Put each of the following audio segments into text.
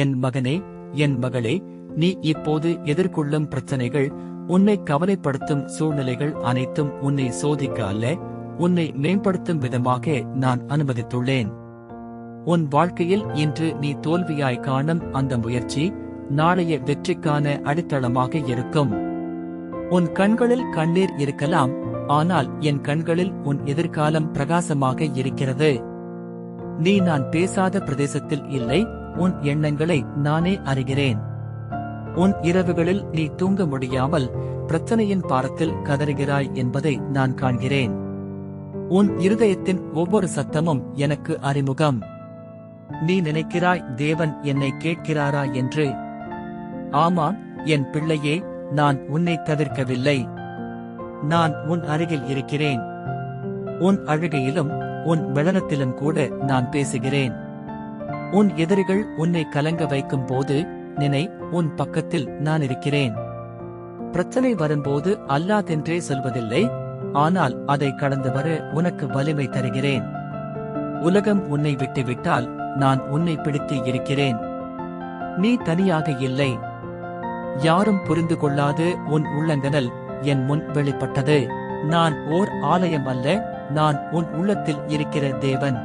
என் மகனே என் மகளே நீ இப்போது எதிர்கொள்ளும் பிரச்சனைகள் உன்னை கவலைப்படுத்தும் சூழ்நிலைகள் அனைத்தும் உன்னை சோதிக்க அல்ல உன்னை மேம்படுத்தும் விதமாக நான் அனுமதித்துள்ளேன். உன் வாழ்க்கையில் இன்று நீ தோல்வியாய் காணும் அந்த முயற்சி நாளைய வெற்றிக்கான அடித்தளமாக இருக்கும். உன் கண்களில் கண்ணீர் இருக்கலாம் ஆனால் என் கண்களில் உன் எதிர்காலம் பிரகாசமாக இருக்கிறது. நீ நான் பேசாத பிரதேசத்தில் இல்லை உன் எண்ணங்களை நானே அறிகிறேன். உன் இரவுகளில் நீ தூங்க முடியாமல் பிரச்சனையின் பாரத்தில் கதறுகிறாய் என்பதை நான் காண்கிறேன். உன் இருதயத்தின் ஒவ்வொரு சத்தமும் எனக்கு அறிமுகம். நீ நினைக்கிறாய் தேவன் என்னை கேட்கிறாரா? என்று. ஆமாம் என் பிள்ளையே நான் உன்னை தவிர்க்கவில்லை. நான் உன் அருகில் இருக்கிறேன். உன் அழுகையிலும் உன் வெளனத்திலும் கூட நான் பேசுகிறேன். உன் எதிரிகள் உன்னை கலங்க வைக்கும் போது நினை உன் பக்கத்தில் நான் இருக்கிறேன். பிரச்சனை வரும்போது அல்லாதென்றே சொல்வதில்லை ஆனால் அதை கடந்து வர உனக்கு வலிமை தருகிறேன். உலகம் உன்னை விட்டுவிட்டால் நான் உன்னை பிடித்து இருக்கிறேன். நீ தனியாக இல்லை. யாரும் புரிந்து கொள்ளாது உன் உள்ளங்கனல் என் முன் வெளிப்பட்டது. நான் ஓர் ஆலயம் அல்ல நான் உன் உள்ளத்தில் இருக்கிற தேவன்.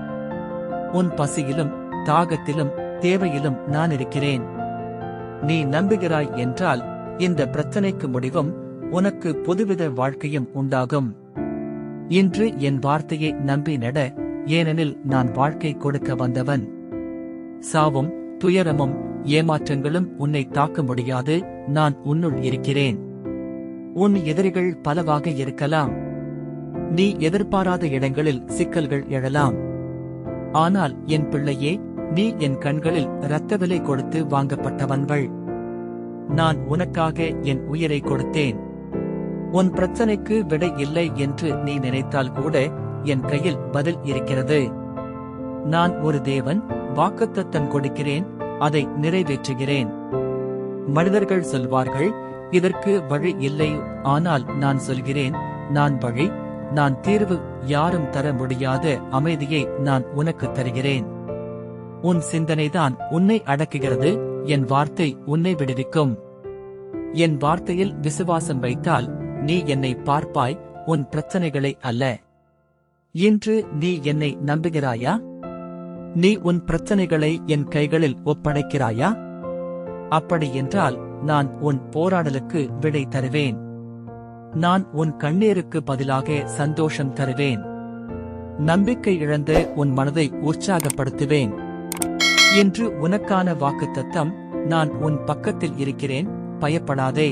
உன் பசியிலும் தாகத்திலும் தேவையிலும் நான் இருக்கிறேன். நீ நம்புகிறாய் என்றால் இந்த பிரச்சனைக்கு முடிவும் உனக்கு புதுவித வாழ்க்கையும் உண்டாகும். இன்று என் வார்த்தையை நம்பி நட ஏனெனில் நான் வாழ்க்கை கொடுக்க வந்தவன். சாவும் துயரமும் ஏமாற்றங்களும் உன்னை தாக்க முடியாது நான் உன்னுள் இருக்கிறேன். உன் எதிரிகள் பலவாக இருக்கலாம். நீ எதிர்பாராத இடங்களில் சிக்கல்கள் எழலாம். ஆனால் என் பிள்ளையே நீ என் கண்களில் இரத்த விலை கொடுத்து வாங்கப்பட்டவன்கள். நான் உனக்காக என் உயிரை கொடுத்தேன். உன் பிரச்சனைக்கு விடை இல்லை என்று நீ நினைத்தால் கூட என் கையில் பதில் இருக்கிறது. நான் ஒரு தேவன் வாக்குத்தத்தம் கொடுக்கிறேன் அதை நிறைவேற்றுகிறேன். மனிதர்கள் சொல்வார்கள் இதற்கு வழி இல்லை ஆனால் நான் சொல்கிறேன் நான் வழி நான் தீர்வு யாரும் தர முடியாத அமைதியை நான் உனக்கு தருகிறேன். உன் சிந்தனைதான் உன்னை அடக்குகிறது என் வார்த்தை உன்னை விடுவிக்கும். என் வார்த்தையில் விசுவாசம் வைத்தால் நீ என்னை பார்ப்பாய் உன் பிரச்சனைகளை அல்ல. இன்று நீ என்னை நம்புகிறாயா? நீ உன் பிரச்சனைகளை என் கைகளில் ஒப்படைக்கிறாயா? அப்படி என்றால் நான் உன் போராடலுக்கு விடை தருவேன். நான் உன் கண்ணீருக்கு பதிலாக சந்தோஷம் தருவேன். நம்பிக்கை இழந்த உன் மனதை உற்சாகப்படுத்துவேன். என்று உனக்கான வாக்குத்தத்தம் நான் உன் பக்கத்தில் இருக்கிறேன் பயப்படாதே.